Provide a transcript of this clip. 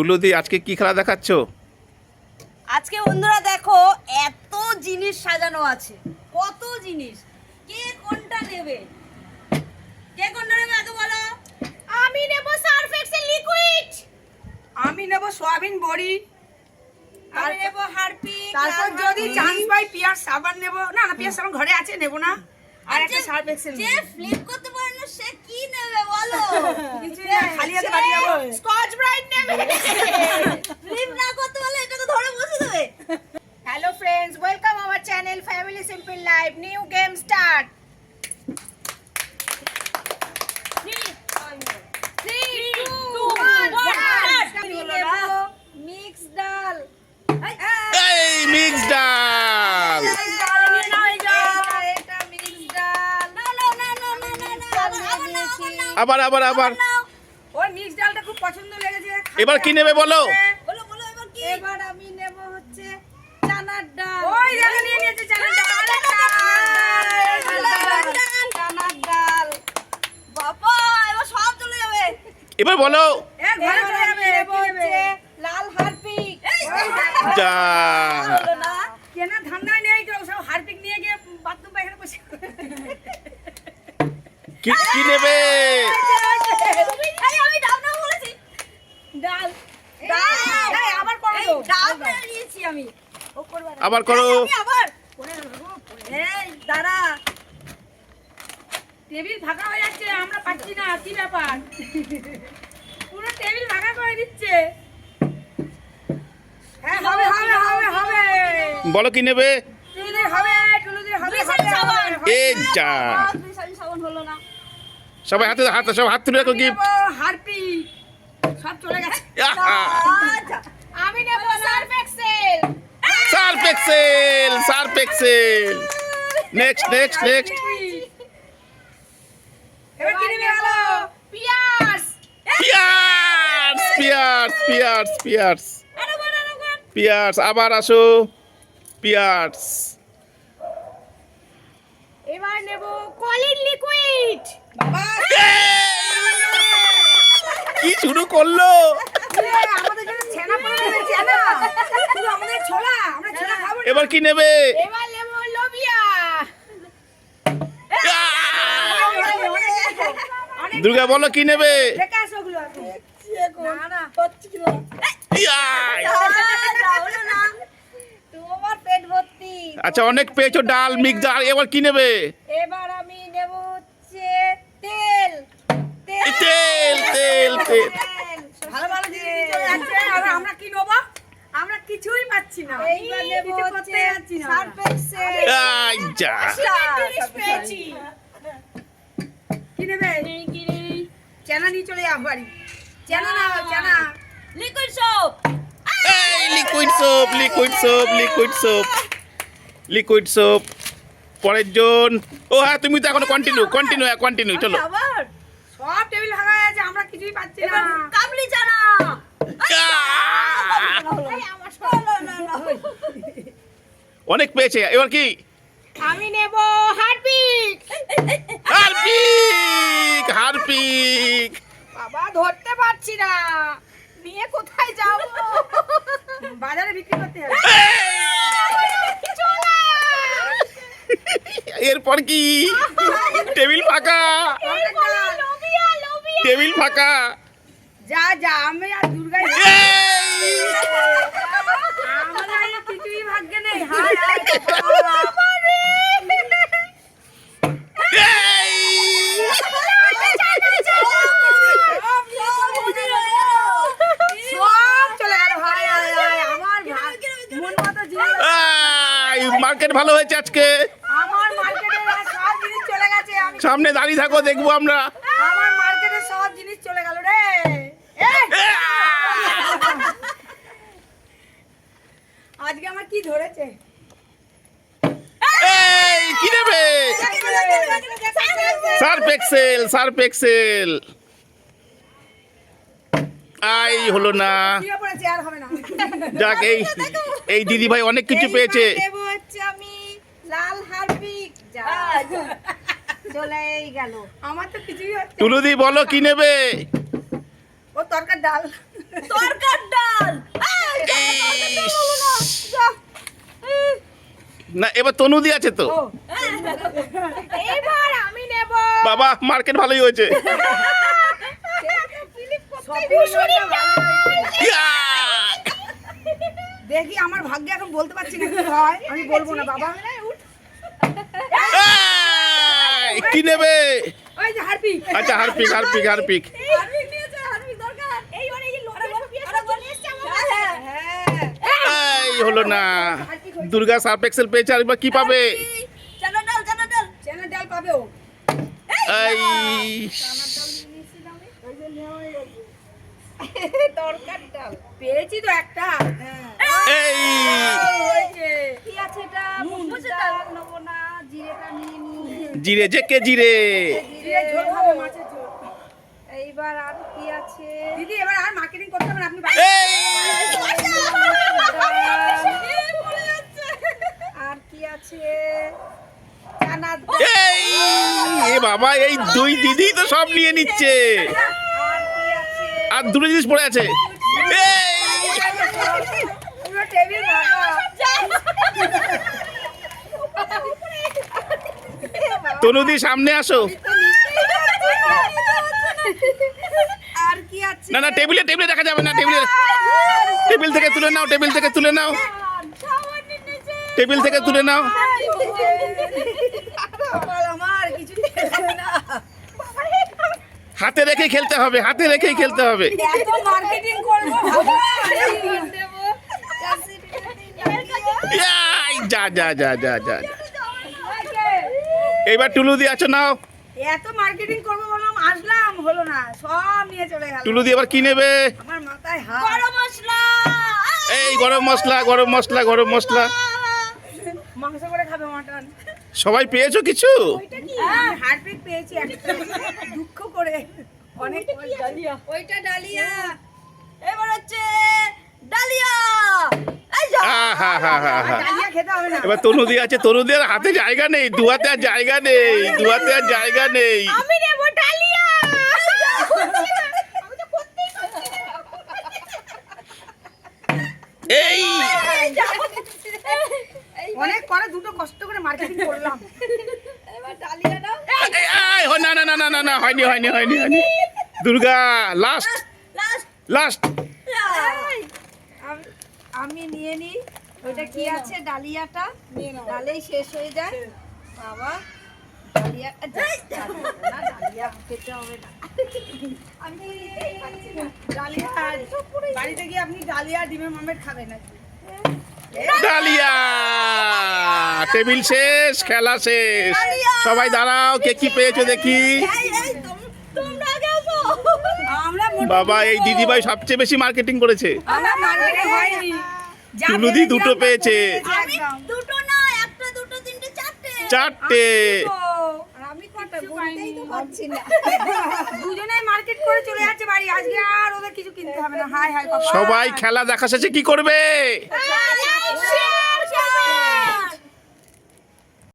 টুলুদি আজকে কি খেলা দেখাচ্ছ? আজকে বন্ধুরা দেখো এত জিনিস সাজানো আছে। কত জিনিস। কে কোনটা নেবে? কে কোনটা নেবে আগে বলো? আমি নেব সার্ফ এক্সেল লিকুইড আমি নেব সোয়াবিন বড়ি। আমি নেব হারপি তারপর যদি চান্স পাই পিয়ার সাবান নেব। না না পিয়ার সাবান ঘরে আছে নেব না। আর একটা সার্ফ এক্সেল যে ফ্লিপ করতে খালি হাতে বাড়ি যাব। স্কচ ব্রাইট নেবে আবার আবার আবার। ওর মিক্স ডালটা খুব পছন্দ লেগেছে। এবার কি নেবে বলো? বলো বলো এবার কি? এবার আমি নেব হচ্ছে চানার ডাল। ওই দেখো নিয়ে নিয়েছে চালের ডাল। আরে ডাল, ডাল। চানার ডাল। বাবা এবার সব চলে যাবে। এবার বলো। এ, ঘরে চলে যাবে লাল হারপিক। যা। কেনা ধান্দায় নেই কেউ সব হারপিক নিয়ে গিয়ে বাথরুম পায়খানা বসে কি কি নেবে এই, আমি ডাব নাও বলেছি ডাল ডাল এই, আবার করো এই, এই দাঁড়া টেবিল ফাঁকা হয়ে যাচ্ছে আমরা পাচ্ছি না কি ব্যাপার পুরো টেবিল ফাঁকা করে দিচ্ছে হ্যাঁ হবে হবে হবে হবে বলো কি নেবে টুলুদের হবে টুলুদের হবে হবে, সাবান। হবে, এ হবে। যা সাবান হলো না সবাই হাতে হাত সব হাত তুলে রাখো গিফট হারপি সব চলে গেছে। আচ্ছা। আমি নেব Surf Excel Surf Excel Surf Excel next next next এবার কি নেবে গেল। Pears Pears Pears Pears Pears Pears আবার আসো। পিয়ার্স এবার নেব কলিন লিকুইড। না না ইয়াই! হলো না তোমার পেট ভর্তি আচ্ছা অনেক পেয়েছ ডাল মিক্স ডাল এবার কি নেবে? এবার আমি নেব হচ্ছে তেল। তেল তেল তেল তেল ভালো ভালো জিনিস চলে যাচ্ছে আর আমরা কি নেব আমরা কিছুই পাচ্ছি না। এইবার নেব করতে যাচ্ছি না। আই যা। পেয়েছি। কি নেবে? চেনা নিয়ে চলে যাও বাড়ি। চেনা না চেনা। লিকুইড সোপ এই liquid soap liquid soap liquid soap liquid soap পরের জন। ও হ্যাঁ তুমি তো এখন কন্টিনিউ কন্টিনিউ কন্টিনিউ চলো। সব টেবিল হয়ে আছে আমরা কিছুই পাচ্ছি না। এবার কাবলি চানা আহ! এই আমার হলো না না অনেক পেয়েছে। এবার কি? আমি নেব হারপিক। Harpic Harpic. বাবা ধরতে পারছি না। নিয়ে কোথায় যাব? বাজারে বিক্রি করতে হবে। এরপর কি? টেবিল ফাঁকা। টেবিল ফাঁকা। যা যা আমি আর দুর্গাই এই! আমাদের আর কিছুই ভাগ্যে নেই হায় হায় এই! সব চলে গেল হায় হায় হায় আমার ভা- মন মতো জিনিস আই, মার্কেট ভালো হয়েছে আজকে। সামনে দাঁড়িয়ে থাকো দেখব আমরা। আজকে কি ধরেছে? কি নেবে? Surf Excel Surf Excel. I হলো না। যাক এই এই দিদি ভাই অনেক কিছু পেয়েছে। তুলুদি বলো কি নেবে? ও তরকার ডাল। তরকার ডাল! না। এবার তনুদি আছে তো? বাবা মার্কেট ভালোই হয়েছে। দেখি আমার ভাগ্যে এখন বলতে পারছি না কি হয়। আমি বলব না বাবা। কি নেবে? ওই যে হারপি আচ্ছা হারপিক হারপিক হারপিক। আমার কাছে। হ্যাঁ এই হলো না। দুর্গা সার্ফ এক্সেল পেয়েছে আর কি পাবে? চানা ডাল, চানা ডাল। চ্যানেল ডাল পাবে ও। এই ডাল। পেয়েছি তো একটা। হ্যাঁ। এই! কি আছে এটা? নুন। মুসুর ডাল নেব না জিরেটা নিয়ে নিই জিরে যে কে জিরে। জিরে ঝোল খাব মাছের ঝোল। এইবার আর কি আছে? দিদি এবার আর মার্কেটিং করতে হবে আপনি এই! আর কি আছে? এ বাবা এই দুই দিদি তো সব নিয়ে নিচ্ছে। আছে আর দুটো জিনিস পড়ে আছে। তনুদি সামনে আসো। না না টেবিলে টেবিলে দেখা যাবে না টেবিলে। টেবিল থেকে তুলে নাও টেবিল থেকে তুলে নাও। টেবিল থেকে তুলে নাও। আমার কিছু না। হাতে রেখে খেলতে হবে হাতে রেখেই খেলতে হবে। যা যা যা যা যা যা। এইবার টুলু দিয়ে আছো নাও। এত মার্কেটিং করব বললাম আসলাম হলো না সব নিয়ে চলে গেল। টুলু দিয়ে আবার কি নেবে? আমার মাথায় হাত। গরম মশলা। এই গরম মশলা গরম মশলা গরম মশলা। মাংস করে খাবে মাটন। সবাই পেয়েছ কিছু? হারপিক পেয়েছি একটা দুঃখ করে। অনেক ওইটা ডালিয়া। এবার হচ্ছে ডালিয়া। এবার তনুদি আছে তনুদের হাতে জায়গা নেই দুহাতে আর জায়গা নেই দুহাতে আর জায়গা নেই। আমি নেব ডালিয়া। এই! অনেক পরে দুটো কষ্ট করে মার্কেটিং করলাম। এবার ডালিয়া দাও। না না না না না না হয়নি হয়নি হয়নি হয়নি। Durga last last. লাস্ট আমি- আমি নিয়ে নিই ওইটা কি আছে? ডালিয়াটা। ডালেই শেষ হয়ে যায়। বাবা ডালিয়া ডালিয়া খেতে হবে না। আমি নিতেই পারছি না। ডালিয়া বাড়িতে গিয়ে আপনি ডালিয়া ডিমের মামেট খাবেন নাকি? ডালিয়া। টেবিল শেষ, খেলা শেষ। সবাই দাঁড়াও, কে কি পেয়েছ দেখি। বাবা, এই দিদিভাই সবচেয়ে বেশি মার্কেটিং করেছে। টুলুদি দুটো পেয়েছে। চারটে। সবাই খেলা দেখা শেষে কি করবে?